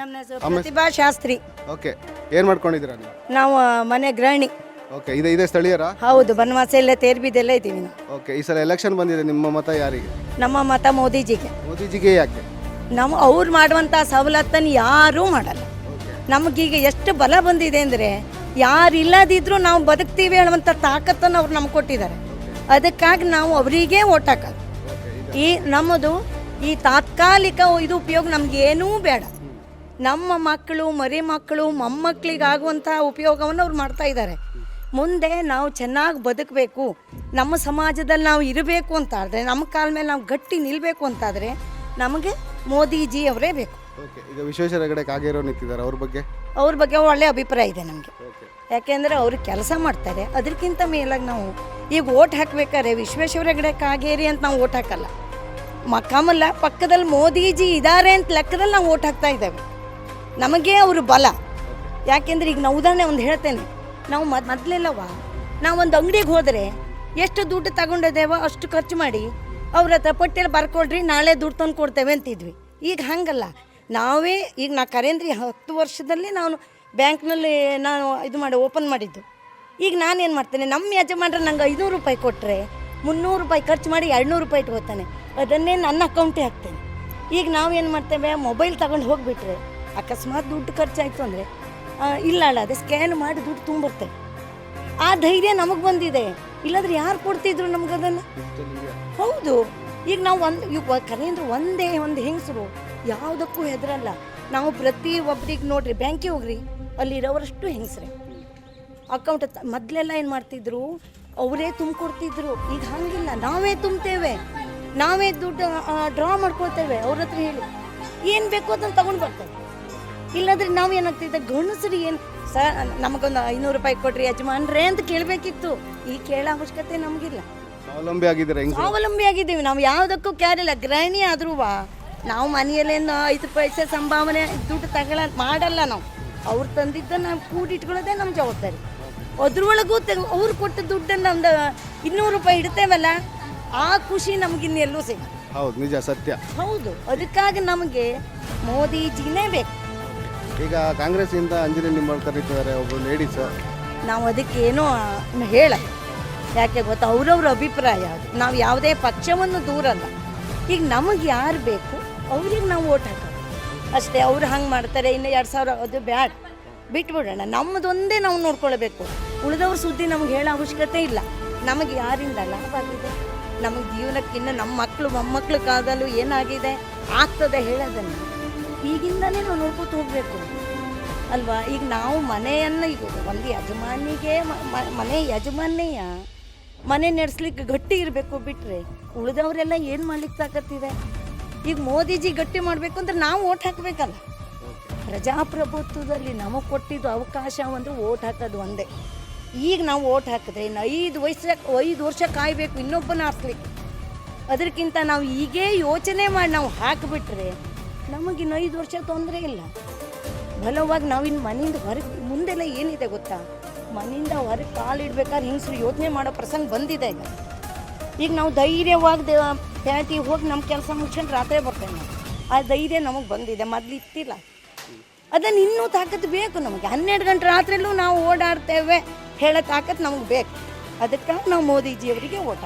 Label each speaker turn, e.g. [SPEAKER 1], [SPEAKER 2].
[SPEAKER 1] ನಮ್ಮ ಹೆಸರು ಪ್ರತಿಭಾ ಶಾಸ್ತ್ರಿ.
[SPEAKER 2] ಓಕೆ ಏನು ಮಾಡ್ಕೊಂಡಿದ್ದೀರಾ ನೀವು?
[SPEAKER 1] ನಾವು ಮನೆ ಗೃಹಿಣಿ.
[SPEAKER 2] ಓಕೆ ಇದೆ ಇದೆ ಸ್ಥಳೀಯರಾ?
[SPEAKER 1] ಹೌದು ಬನವಾಸ ಎಲ್ಲ ತೇರ್ಬಿದೆಲ್ಲ ಇದ್ದೀವಿ ನಾವು.
[SPEAKER 2] ಓಕೆ ಈ ಸಲ ಎಲೆಕ್ಷನ್ ಬಂದಿದೆ ನಿಮ್ಮ ಮತ ಯಾರಿಗೆ?
[SPEAKER 1] ನಮ್ಮ ಮತ ಮೋದಿಜಿಗೆ.
[SPEAKER 2] ಮೋದಿಜಿಗೆ ಯಾಕೆ?
[SPEAKER 1] ನಾವು ಅವ್ರು ಮಾಡುವಂಥ ಸವಲತ್ತನ್ನು ಯಾರೂ ಮಾಡಲ್ಲ. ನಮಗೀಗ ಎಷ್ಟು ಬಲ ಬಂದಿದೆ ಅಂದರೆ ಯಾರು ಇಲ್ಲದಿದ್ರೂ ನಾವು ಬದುಕ್ತೀವಿ ಅನ್ನುವಂಥ ತಾಕತ್ತನ್ನು ಅವ್ರು ನಮ್ಗೆ ಕೊಟ್ಟಿದ್ದಾರೆ. ಅದಕ್ಕಾಗಿ ನಾವು ಅವರಿಗೆ ಓಟ್ ಹಾಕೋದು. ಈ ನಮ್ಮದು ಈ ತಾತ್ಕಾಲಿಕ ಇದು ಉಪಯೋಗ ನಮ್ಗೆ ಏನೂ ಬೇಡ. ನಮ್ಮ ಮಕ್ಕಳು ಮರಿ ಮಕ್ಕಳು ಮೊಮ್ಮಕ್ಕಳಿಗಾಗುವಂಥ ಉಪಯೋಗವನ್ನು ಅವ್ರು ಮಾಡ್ತಾ ಇದ್ದಾರೆ. ಮುಂದೆ ನಾವು ಚೆನ್ನಾಗಿ ಬದುಕಬೇಕು. ನಮ್ಮ ಸಮಾಜದಲ್ಲಿ ನಾವು ಇರಬೇಕು ಅಂತಾದರೆ ನಮ್ಮ ಕಾಲ ಮೇಲೆ ನಾವು ಗಟ್ಟಿ ನಿಲ್ಲಬೇಕು ಅಂತಾದರೆ ನಮಗೆ ಮೋದಿಜಿ ಅವರೇ ಬೇಕು.
[SPEAKER 2] ಓಕೆ ಈಗ ವಿಶ್ವೇಶ್ವರ ಹೆಗಡೆ ಕಾಗೇರೋ ನಿಂತಿದ್ದಾರೆ ಅವ್ರ ಬಗ್ಗೆ?
[SPEAKER 1] ಅವ್ರ ಬಗ್ಗೆ ಒಳ್ಳೆ ಅಭಿಪ್ರಾಯ ಇದೆ ನಮಗೆ. ಯಾಕೆಂದರೆ ಅವರು ಕೆಲಸ ಮಾಡ್ತಾರೆ ಅದಕ್ಕಿಂತ ಮೇಲಾಗಿ ನಾವು ಈಗ ಓಟ್ ಹಾಕ್ಬೇಕಾದ್ರೆ ವಿಶ್ವೇಶ್ವರ ಹೆಗಡೆ ಕಾಗೇರಿ ಅಂತ ನಾವು ಓಟ್ ಹಾಕಲ್ಲ. ಮಕ್ಕಮಲ್ಲ ಪಕ್ಕದಲ್ಲಿ ಮೋದಿಜಿ ಇದ್ದಾರೆ ಅಂತ ಲೆಕ್ಕದಲ್ಲಿ ನಾವು ಓಟ್ ಹಾಕ್ತಾ ಇದ್ದೇವೆ. ನಮಗೆ ಅವರು ಬಲ. ಯಾಕೆಂದ್ರೆ ಈಗ ನಾವು ಉದಾಹರಣೆ ಒಂದು ಹೇಳ್ತೇನೆ. ನಾವು ಮದ್ ಮೊದಲೆಲ್ಲವ ನಾವು ಒಂದು ಅಂಗಡಿಗೆ ಹೋದರೆ ಎಷ್ಟು ದುಡ್ಡು ತಗೊಂಡಿದ್ದೇವೋ ಅಷ್ಟು ಖರ್ಚು ಮಾಡಿ ಅವ್ರ ಹತ್ರ ಪಟ್ಟಿಯಲ್ಲಿ ಬರ್ಕೊಳ್ರಿ, ನಾಳೆ ದುಡ್ಡು ತಂದು ಕೊಡ್ತೇವೆ ಅಂತಿದ್ವಿ. ಈಗ ಹಂಗಲ್ಲ. ನಾವೇ, ಈಗ ನಾ ಕರೇಂದ್ರಿ ಹತ್ತು ವರ್ಷದಲ್ಲಿ ನಾನು ಬ್ಯಾಂಕ್ನಲ್ಲಿ ನಾನು ಇದು ಮಾಡಿ, ಓಪನ್ ಮಾಡಿದ್ದು. ಈಗ ನಾನೇನು ಮಾಡ್ತೇನೆ ನಮ್ಮ ಯಜಮಾನ್ರು ನಂಗೆ ಐನೂರು ರೂಪಾಯಿ ಕೊಟ್ಟರೆ ಮುನ್ನೂರು ರೂಪಾಯಿ ಖರ್ಚು ಮಾಡಿ ಎರಡುನೂರು ರೂಪಾಯಿ ಇಟ್ಕೋತಾನೆ. ಅದನ್ನೇ ನನ್ನ ಅಕೌಂಟೇ ಹಾಕ್ತೇನೆ. ಈಗ ನಾವೇನು ಮಾಡ್ತೇವೆ, ಮೊಬೈಲ್ ತಗೊಂಡು ಹೋಗಿಬಿಟ್ರೆ ಅಕಸ್ಮಾತ್ ದುಡ್ಡು ಖರ್ಚಾಯಿತು ಅಂದರೆ ಇಲ್ಲ ಅಲ್ಲ ಅದೇ ಸ್ಕ್ಯಾನ್ ಮಾಡಿ ದುಡ್ಡು ತುಂಬರ್ತೆ ಆ ಧೈರ್ಯ ನಮಗೆ ಬಂದಿದೆ. ಇಲ್ಲಾಂದ್ರೆ ಯಾರು ಕೊಡ್ತಿದ್ರು ನಮಗದನ್ನು ಹೌದು. ಈಗ ನಾವು ಒಂದು, ಈಗ ಕರೆಯಿಂದ ಒಂದೇ ಒಂದು ಹೆಂಗಸರು, ಯಾವುದಕ್ಕೂ ಹೆದರಲ್ಲ. ನಾವು ಪ್ರತಿ ಒಬ್ರಿಗೆ ನೋಡ್ರಿ, ಬ್ಯಾಂಕಿಗೆ ಹೋಗ್ರಿ ಅಲ್ಲಿರೋರಷ್ಟು ಹೆಂಗಸ್ರೆ. ಅಕೌಂಟ್ ಮೊದಲೆಲ್ಲ ಏನು ಮಾಡ್ತಿದ್ರು, ಅವರೇ ತುಂಬಿಕೊಡ್ತಿದ್ರು. ಈಗ ಹಾಗಿಲ್ಲ, ನಾವೇ ತುಂಬ್ತೇವೆ. ನಾವೇ ದುಡ್ಡು ಡ್ರಾ ಮಾಡ್ಕೊಳ್ತೇವೆ. ಅವ್ರ ಹತ್ರ ಹೇಳಿ. ಏನು ಬೇಕು ಅದನ್ನು ತಗೊಂಡು ಬರ್ತೇವೆ. ಇಲ್ಲಾಂದ್ರೆ ನಾವು ಏನಾಗ್ತಿದ್ದೆ ಗಂಡಸರು ಏನು ಸ ನಮಗೊಂದು ಐನೂರು ರೂಪಾಯಿ ಕೊಡ್ರಿ ಯಜಮಾನ್ರೇ ಅಂತ ಕೇಳಬೇಕಿತ್ತು. ಈ ಕೇಳೋ ಅವಶ್ಯಕತೆ ನಮಗಿಲ್ಲ.
[SPEAKER 2] ಸ್ವಾವಲಂಬಿ ಆಗಿದ್ದೀರ ಹೆಂಗ್
[SPEAKER 1] ಸ್ವಾವಲಂಬಿ ಆಗಿದ್ದೀವಿ. ನಾವು ಯಾವುದಕ್ಕೂ ಕ್ಯಾರಿಲ್ಲ ಗೃಹಿಣಿ ಆದ್ರೂ ನಾವು ಮನೆಯಲ್ಲೇನು ಐದು ಪೈಸೆ ಸಂಭಾವನೆ ದುಡ್ಡು ತಗೊಳ ಮಾಡಲ್ಲ ನಾವು. ಅವ್ರು ತಂದಿದ್ದ ನಾವು ಕೂಡಿಟ್ಕೊಳ್ಳೋದೇ ನಮ್ಮ ಜವಾಬ್ದಾರಿ. ಅದ್ರೊಳಗೂ ತೆಗ್ ಅವ್ರು ಕೊಟ್ಟ ದುಡ್ಡನ್ನು ಒಂದು ಇನ್ನೂರು ರೂಪಾಯಿ ಇಡ್ತೇವಲ್ಲ ಆ ಖುಷಿ ನಮಗಿನ್ನೆಲ್ಲೂ ಸಿಗ
[SPEAKER 2] ಹೌದು ನಿಜ ಸತ್ಯ.
[SPEAKER 1] ಹೌದು. ಅದಕ್ಕಾಗಿ ನಮಗೆ ಮೋದಿಜಿನೇ ಬೇಕು.
[SPEAKER 2] ಈಗ ಕಾಂಗ್ರೆಸ್ಸಿಂದ ಅಂಜಲಿ ನಿಂಬಾಳ್ಕರ್ ಇದ್ದಾರೆ ಒಬ್ಬರು ಲೇಡೀಸು
[SPEAKER 1] ನಾವು ಅದಕ್ಕೆ ಏನೋ ಹೇಳ. ಯಾಕೆ ಗೊತ್ತಾ? ಅವ್ರವ್ರ ಅಭಿಪ್ರಾಯ ಅದು. ನಾವು ಯಾವುದೇ ಪಕ್ಷವನ್ನು ದೂರಲ್ಲ. ಈಗ ನಮಗೆ ಯಾರು ಬೇಕು? ಅವ್ರಿಗೆ ನಾವು ಓಟ್ ಹಾಕೋ ಅಷ್ಟೇ, ಅವ್ರು ಹಂಗೆ ಮಾಡ್ತಾರೆ, ಇನ್ನು ಎರಡು ಸಾವಿರ ಅದು ಬ್ಯಾಡ್. ಬಿಟ್ಬಿಡೋಣ. ನಮ್ಮದೊಂದೇ ನಾವು ನೋಡ್ಕೊಳ್ಬೇಕು. ಉಳಿದವ್ರ ಸುದ್ದಿ ನಮ್ಗೆ ಹೇಳೋ ಅವಶ್ಯಕತೆ ಇಲ್ಲ. ನಮಗೆ ಯಾರಿಂದ ಲಾಭ ಆಗಿದೆ ನಮಗೆ ಜೀವನಕ್ಕಿನ್ನ ನಮ್ಮ ಮಕ್ಕಳು ಮೊಮ್ಮಕ್ಕಳ ಕಾಲದಲ್ಲೂ ಏನಾಗಿದೆ? ಆಗ್ತದೆ ಹೇಳೋದನ್ನು. ಈಗಿಂದನೇ ನಾವು ನೋಡ್ಕೊತ ಹೋಗಬೇಕು. ಅಲ್ವಾ? ಈಗ ನಾವು ಮನೆಯನ್ನು ಈಗ ಒಂದು ಯಜಮಾನಿಗೆ ಮನೆ ಯಜಮಾನೆಯ ಮನೆ ನಡೆಸ್ಲಿಕ್ಕೆ ಗಟ್ಟಿ ಇರಬೇಕು ಬಿಟ್ಟರೆ ಉಳಿದವರೆಲ್ಲ ಏನು ಮಾಡ್ಲಿಕ್ಕೆ ತಾಕತ್ತಿದೆ? ಈಗ ಮೋದಿಜಿ ಗಟ್ಟಿ ಮಾಡಬೇಕು ಅಂದ್ರೆ ನಾವು ಓಟ್ ಹಾಕಬೇಕಲ್ಲ. ಪ್ರಜಾಪ್ರಭುತ್ವದಲ್ಲಿ ನಮಗೆ ಕೊಟ್ಟಿದ್ದು ಅವಕಾಶ ಒಂದು ಓಟ್ ಹಾಕೋದು ಒಂದೇ. ಈಗ ನಾವು ಓಟ್ ಹಾಕಿದ್ರೆ ಇನ್ನು ಐದು ವಯಸ್ಸ, ಐದು ವರ್ಷ ಕಾಯಬೇಕು ಇನ್ನೊಬ್ಬನ ಹಾಕ್ಲಿಕ್ಕೆ. ಅದಕ್ಕಿಂತ ನಾವು ಈಗೇ ಯೋಚನೆ ಮಾಡಿ ನಾವು ಹಾಕಿಬಿಟ್ರೆ ನಮಗಿನ್ನು ಐದು ವರ್ಷ ತೊಂದರೆ ಇಲ್ಲ. ಬಲವಾಗಿ ನಾವಿನ್ನು ಮನೆಯಿಂದ ಹೊರಗೆ ಮುಂದೆಲ್ಲ ಏನಿದೆ ಗೊತ್ತಾ? ಮನೆಯಿಂದ ಹೊರಗೆ ಕಾಲಿಡ್ಬೇಕಾದ್ರೆ ಹೆಂಗಸರು ಯೋಚನೆ ಮಾಡೋ ಪ್ರಸಂಗ ಬಂದಿದೆ ಈಗ. ಈಗ ನಾವು ಧೈರ್ಯವಾಗಿ ಪ್ಯಾಟಿ ಹೋಗಿ ನಮ್ಮ ಕೆಲಸ ಮುಗಿಸ್ಕೊಂಡು ರಾತ್ರಿ ಬರ್ತೇವೆ ನಾವು. ಆ ಧೈರ್ಯ ನಮಗೆ ಬಂದಿದೆ, ಮೊದಲು ಇತ್ತಿಲ್ಲ. ಅದನ್ನು ಇನ್ನೂ ತಾಕತ್ತು ಬೇಕು ನಮಗೆ. ಹನ್ನೆರಡು ಗಂಟೆ ರಾತ್ರಿಯಲ್ಲೂ ನಾವು ಓಡಾಡ್ತೇವೆ ಹೇಳೋ ತಾಕತ್ತು ನಮಗೆ ಬೇಕು. ಅದಕ್ಕಾಗಿ ನಾವು ಮೋದಿಜಿಯವರಿಗೆ ಓಟ್